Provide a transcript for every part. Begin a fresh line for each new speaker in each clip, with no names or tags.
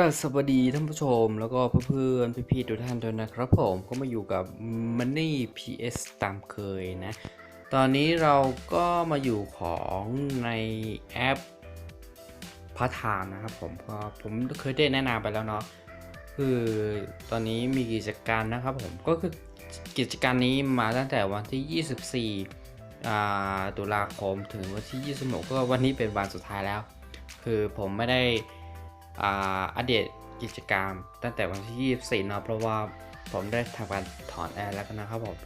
รัสวัสดีท่านผู้ชมแล้วก็เพื่อนๆพี่ๆทุกท่านด้วยนะครับผมก็มาอยู่กับ Money PS ตามเคยนะ ตอนนี้เราก็มาอยู่ของในแอปพาร์ทไทม์นะครับผมก็ผมเคยได้แนะนำไปแล้วเนาะคือตอนนี้มีกิจการนะครับผมก็คือกิจการนี้มาตั้งแต่วันที่ 24ตุลาคมถึงวันที่ 26 ก็วันนี้เป็นวันสุดท้ายแล้ว คือผมไม่ได้ อัปเดตกิจกรรม ตั้งแต่วันที่ 24 เนอะเพราะว่าผมได้ทำการถอนแอร์แล้วนะครับผม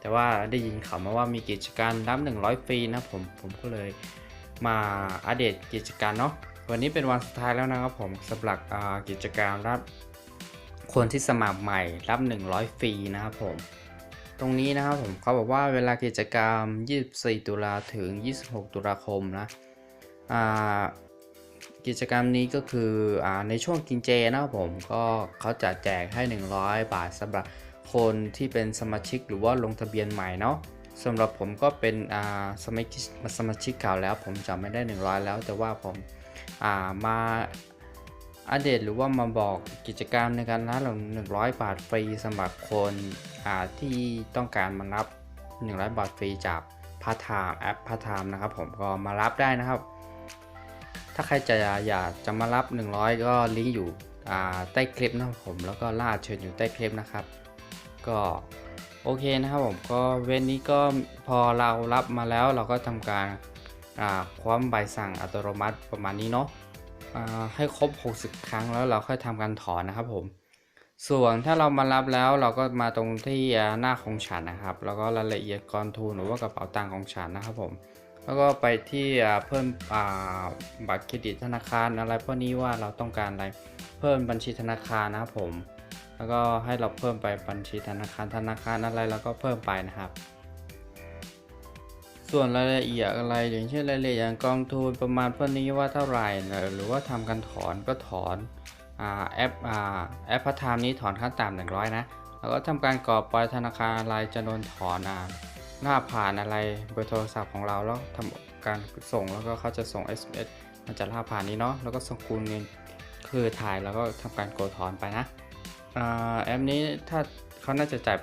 แต่ว่าได้ยินข่าวมาว่ามีกิจการรับ 100 ฟรีนะผมผมก็เลยมาอัปเดตกิจการเนาะวันนี้เป็นวันสุดท้ายแล้วนะครับผมสำหรับกิจการรับคนที่สมัครใหม่รับ 100 ฟรีนะครับผม ตรงนี้นะครับผมเขาบอกว่าเวลากิจกรรม 24 ตุลาถึง 26 ตุลาคมนะอ่า กิจกรรมนี้ก็คืออในช่วงกินเจนะครับผมก็เขาจะแจกให้ 100 บาทสำหรับคนที่เป็นสมาชิกหรือว่าลงทะเบียนใหม่เนาะสำหรับผมก็เป็นสมาชิกสมาชิกเก่าแล้ว ผมจะไม่ได้ 100 แล้วแต่ว่าผมามาอัปเดตหรือว่ามาบอกกิจกรรมในการรับลง100บาทฟรีสำหรับคนที่ต้องการมารับ 100 บาทฟรีจากพาร์ทไทม์แอปพาร์ทไทม์นะครับผมก็มารับได้นะครับ ถ้าใครจะอยากจะมารับ 100 ก็ลิงก์อยู่ใต้คลิปนะครับผม แล้วก็ล่าเชิญอยู่ใต้คลิปนะครับ ก็โอเคนะครับผมก็เว้นนี้ก็พอเรารับมาแล้วเราก็ทำการคว้าใบสั่งอัตโนมัติประมาณนี้เนาะให้ครบ 60 ครั้งแล้วเราค่อยทำการถอนนะครับผม ส่วนถ้าเรามารับแล้วเราก็มาตรงที่หน้าของฉันนะครับ แล้วก็รายละเอียดกองทุนหรือว่ากระเป๋าตังค์ของฉันนะครับผม แล้วก็ไปที่เพิ่มบัตรเครดิตธนาคารอะไรพวกนี้ว่าเราต้องการอะไรเพิ่มบัญชีธนาคารนะครับผม แล้วก็ให้เราเพิ่มไปบัญชีธนาคารธนาคารอะไรเราก็เพิ่มไปนะครับ ส่วนรายละเอียดอะไรอย่างเช่นรายละเอียดอย่างกองทุนประมาณพวกนี้ว่าเท่าไหร่หรือว่าทำการถอนก็ถอนแอปแอปพัฒนานี้ถอนขั้นต่ำหนึ่งร้อยนะ แล้วก็ทำการกรอกปล่อยธนาคารอะไรจะโดนถอนอ่า หน้าผ่านอะไรเบอร์โทรศัพท์ของเราแล้วทำการส่งแล้วก็เขาจะส่ง SMS มันจะล่าผ่านนี้เนาะแล้วก็ส่งคูณเงินคือถ่ายแล้วก็ทำการโกถอนไปนะแอปนี้ถ้าเขาน่าจะจ่าย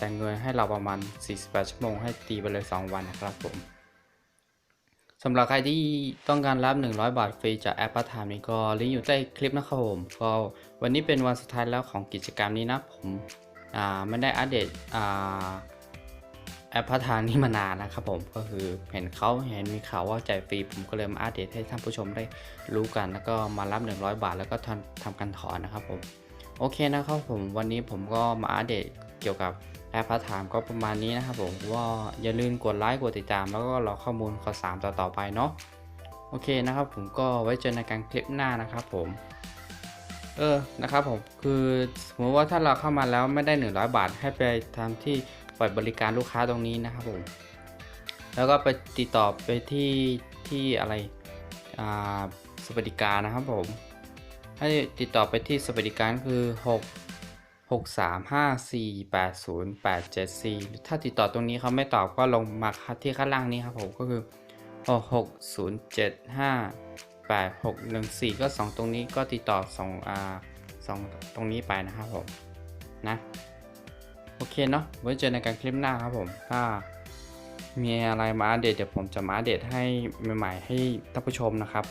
จ่ายเงินให้เราประมาณ 48 ชั่วโมง ให้ตีไปเลย 2 วันนะครับผมสำหรับใครที่ต้องการรับ 100 บาทฟรีจากแอปพาร์ทไทม์นี้ก็ลิงก์อยู่ใต้คลิปนะครับผมก็วันนี้เป็นวันสุดท้ายแล้วของกิจกรรมนี้นะผมไม่ได้อัปเดต แอปพาร์ทไทม์นี้มานานนะครับผมก็คือเห็นเขาเห็นมีข่าวว่าจ่ายฟรีผมก็เลยมาอัปเดตให้ท่านผู้ชมได้รู้กัน แล้วก็มารับ 100 บาท แล้วก็ทำทำการถอนนะครับผมโอเคนะครับผมวันนี้ผมก็มาอัปเดตเกี่ยวกับแอปพาร์ทไทม์ก็ประมาณนี้นะครับผมว่าอย่าลืมกดไลค์กดติดตาม แล้วก็รอข้อมูลข่าวสารต่อๆไปเนาะโอเคนะครับผมก็ไว้เจอในการคลิปหน้านะครับผมเออนะครับผมคือสมมติว่าถ้าเราเข้ามาแล้วไม่ได้ 100 บาทให้ไปทำที่ ปล่อยบริการลูกค้าตรงนี้นะครับผมแล้วก็ไปติดต่อไปที่ที่อะไรสวัสดิการนะครับผมให้ติดต่อไปที่สวัสดิการคือ 6 6 3 5 4 8 0 8 7 4 ถ้าติดต่อตรงนี้เขาไม่ตอบก็ลงมาที่ข้างล่างนี้ครับผมก็คือ6 0 7 5 8 6 1 4 ก็ 2 ตรงนี้ก็ติดต่อ2อ่า2ตรงนี้ไปนะครับผมนะ เนาะไว้เจอในการคลิปหน้าครับผม ถ้ามีอะไรมาอัปเดตเดี๋ยวผมจะมาอัปเดตให้ใหม่ ๆ ให้ท่านผู้ชมนะครับ